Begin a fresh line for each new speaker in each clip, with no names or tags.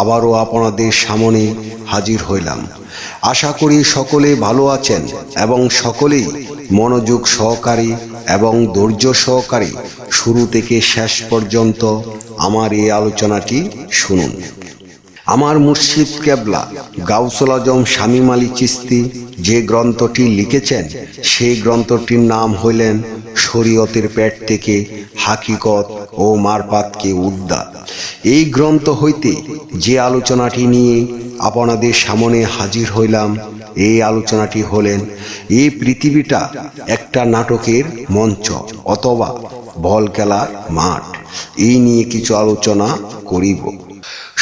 আবারও আপনাদের সামনে হাজির হইলাম। আশা করি সকলে ভালো আছেন এবং সকলেই মনোযোগ সহকারী এবং ধৈর্য সহকারী শুরু থেকে শেষ পর্যন্ত আমার এই আলোচনাটি শুনুন। আমার মুর্শিদ কেবলা, গাউসুল আজম শামীম আলী চিস্তি যে গ্রন্থটি লিখেছেন, সেই গ্রন্থটির নাম হইলেন শরীয়তের পেট থেকে হাকিকত ও মারপাতকে উদ্ধার। এই গ্রন্থ হইতে যে আলোচনাটি নিয়ে আপনাদের সামনে হাজির হইলাম, এই আলোচনাটি হলেন, এই পৃথিবীটা একটা নাটকের মঞ্চ অথবা বল খেলার মাঠ। এই নিয়ে কিছু আলোচনা করিব।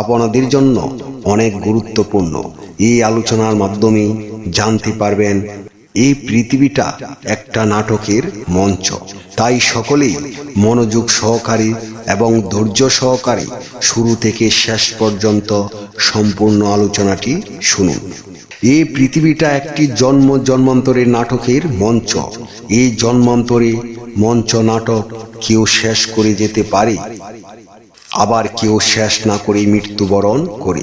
আপনাদের জন্য অনেক গুরুত্বপূর্ণ। এই আলোচনার মাধ্যমে জানতে পারবেন, এই পৃথিবীটা একটা নাটকের মঞ্চ। তাই সকলেই মনোযোগ সহকারে এবং ধৈর্য সহকারে শুরু থেকে শেষ পর্যন্ত সম্পূর্ণ আলোচনাটি শুনুন। এই পৃথিবীটা একটি জন্ম জন্মান্তরের নাটকের মঞ্চ। এই জন্মান্তরে মঞ্চ নাটক কেউ শেষ করে যেতে পারে আবার কেউ শেষ না করে মৃত্যুবরণ করে।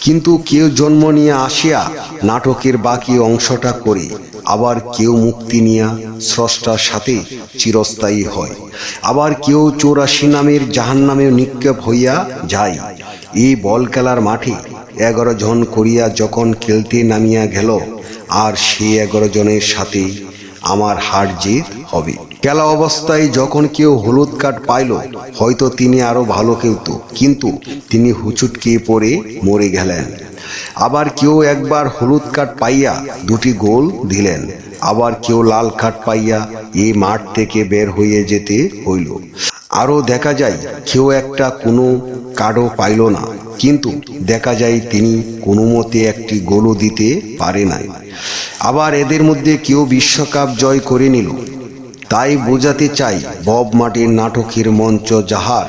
কিন্তু কেউ জন্ম নিয়ে আসিয়া নাটকের বাকি অংশটা করে, আবার কেউ মুক্তি নিয়া স্রষ্টার সাথে চিরস্থায়ী হয়। আবার কেউ চৌরাশি নামের জাহান নামে নিক্ষেপ হইয়া যায়। এই বল খেলার মাঠে এগারো জন করিয়া যখন খেলতে নামিয়া গেল, আর সে এগারো জনের সাথে আমার হার জিত হবে। খেলা অবস্থায় যখন কেউ হলুদ কার্ড পাইল, হয়তো তিনি আরও ভালো খেলত কিন্তু তিনি হুচুটকে পড়ে মরে গেলেন। আবার কেউ একবার হলুদ কার্ড পাইয়া দুটি গোল দিলেন। আবার কেউ লাল কার্ড পাইয়া এই মাঠ থেকে বের হয়ে যেতে হইল। আরও দেখা যায়, কেউ একটা কোনো কার্ডও পাইল না। কিন্তু দেখা যায় তিনি কোনো মতে একটি গোলও দিতে পারে নাই। আবার এদের মধ্যে কেউ বিশ্বকাপ জয় করে নিল। তাই বোঝাতে চাই বব মাটির নাটকের মঞ্চ যাহার।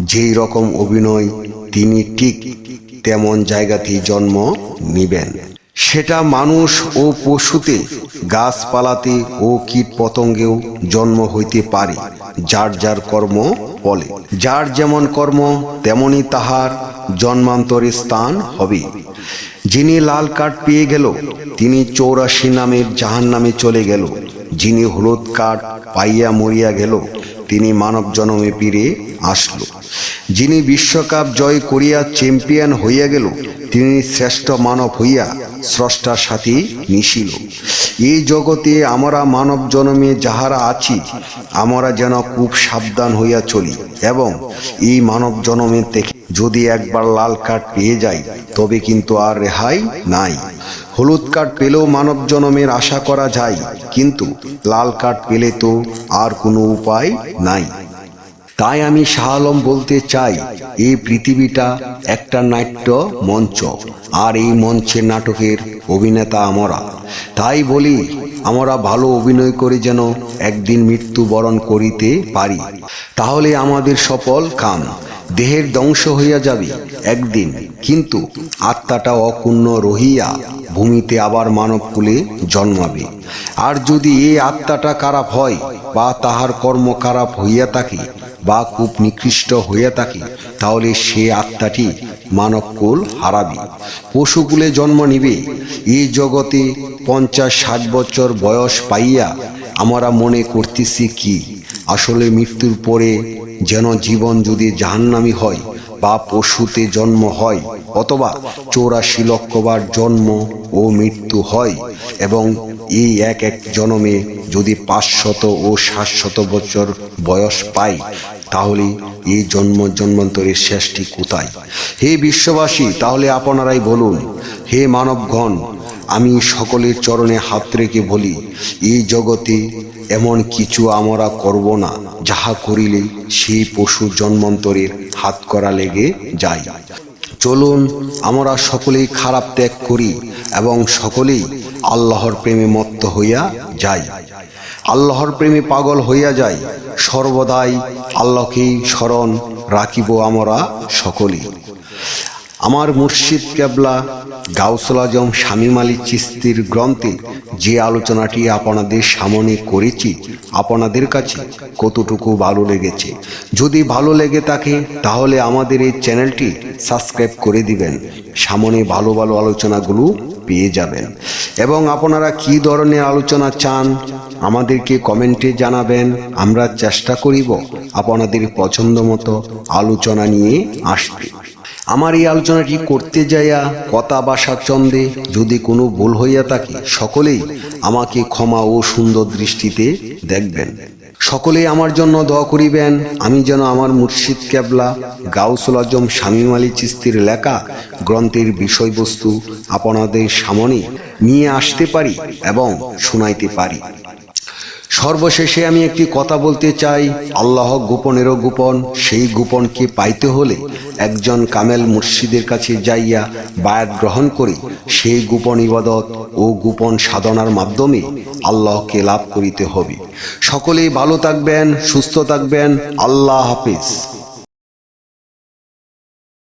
যেই রকম অভিনয় তিনি ঠিক তেমন জায়গাতেই জন্ম নিবেন। সেটা মানুষ ও পশুতে, গাছপালাতে ও কীট পতঙ্গেও জন্ম হইতে পারে, যার যার কর্ম বলে। যার যেমন কর্ম, তেমনি তাহার জন্মান্তরে স্থান হবে। যিনি লাল কার্ড পেয়ে গেল, তিনি চৌরাশি নামের জাহান নামে চলে গেল। যিনি হলুদ কার্ড পাইয়া মরিয়া গেল, তিনি মানব জনমে ফিরে আসলো। যিনি বিশ্বকাপ জয় করিয়া চ্যাম্পিয়ন হইয়া গেল, তিনি শ্রেষ্ঠ মানব হইয়া স্রষ্টার সাথে মিশিল। এই জগতে আমরা মানব জনমে যাহারা আছি, আমরা যেন খুব সাবধান হইয়া চলি এবং এই মানব জনমে থেকে যদি একবার লাল কার্ড পেয়ে যাই, তবে কিন্তু আর রেহাই নাই। হলুদ কার্ড পেলেও মানব জনমের আশা করা যায়, কিন্তু লাল কার্ড পেলে তো আর কোনো উপায় নাই। তাই আমি শাহ আলম বলতে চাই, এই পৃথিবীটা একটা নাট্য মঞ্চ, আর এই মঞ্চের নাটকের অভিনেতা আমরা। তাই বলি, আমরা ভালো অভিনয় করে যেন একদিন মৃত্যুবরণ করিতে পারি। তাহলে আমাদের সফল কাম দেহের ধ্বংস হইয়া যাবে একদিন, কিন্তু আত্মাটা অকুণ্ণ রহিয়া ভূমিতে আবার মানবকুলে জন্মাবে। আর যদি এ আত্মাটা খারাপ হয় বা তাহার কর্ম খারাপ হইয়া থাকে বা খুব নিকৃষ্ট হইয়া থাকে, তাহলে সে আত্মাটি মানবকুল হারাবে। পশুকুলে জন্ম নিবে। এই জগতে পঞ্চাশ ষাট বছর বয়স পাইয়া আমরা মনে করতেছি কি, আসলে মৃত্যুর পরে যেন জীবন যদি জাহান্নামি হয় বা পশুতে জন্ম হয় অথবা চৌরাশি লক্ষবার জন্ম ও মৃত্যু হয় এবং এই এক এক জনমে যদি পাঁচশত ও সাতশত বছর বয়স পাই তাহলে এই জন্ম জন্মান্তরের শেষটি কোথায়? হে বিশ্ববাসী, তাহলে আপনারাই বলুন, হে মানবগণ, আমি সকলের চরণে হাত রেখে বলি, এই জগতে এমন কিছু আমরা করব না, যাহা করিলে সেই পশু জন্মান্তরের হাত করা লেগে যায়। চলুন, আমরা সকলেই খারাপ ত্যাগ করি এবং সকলেই আল্লাহর প্রেমে মত্ত হইয়া যাই। আল্লাহর প্রেমে পাগল হইয়া যাই, সর্বদাই আল্লাহকেই স্মরণ রাখিব আমরা সকলেই। আমার মুর্শিদ কেবলা, গাউসুল আজম, শামীম আলী চিস্তির গ্রন্থে যে আলোচনাটি আপনাদের সামনে করেছি, আপনাদের কাছে কতটুকু ভালো লেগেছে? যদি ভালো লেগে থাকে, তাহলে আমাদের এই চ্যানেলটি সাবস্ক্রাইব করে দিবেন। সামনে ভালো ভালো আলোচনাগুলো পেয়ে যাবেন। এবং আপনারা কি ধরনের আলোচনা চান, আমাদেরকে কমেন্টে জানাবেন। আমরা চেষ্টা করিব আপনাদের পছন্দ মতো আলোচনা নিয়ে আসতে। আমার এই আলোচনাটি করতে যাইয়া কথা বা স্বাচ্ছন্দ্যে যদি কোনো ভুল হইয়া থাকে, সকলেই আমাকে ক্ষমা ও সুন্দর দৃষ্টিতে দেখবেন। সকলেই আমার জন্য দোয়া করিবেন, আমি যেন আমার মুর্শিদ কেবলা, গাউসুল আজম, শামীম আলী চিস্তির লেখা গ্রন্থের বিষয়বস্তু আপনাদের সামনে নিয়ে আসতে পারি এবং শোনাইতে পারি। সর্বশেষে আমি একটি কথা বলতে চাই। আল্লাহ গোপনেরও গোপন, সেই গোপনকে পাইতে হলে একজন কামেল মুর্শিদের কাছে যাইয়া বায়াত গ্রহণ করে। সেই গোপন ইবাদত ও গোপন সাধনার মাধ্যমে আল্লাহকে লাভ করিতে হবে। সকলেই ভালো থাকবেন, সুস্থ থাকবেন। আল্লাহ হাফিজ।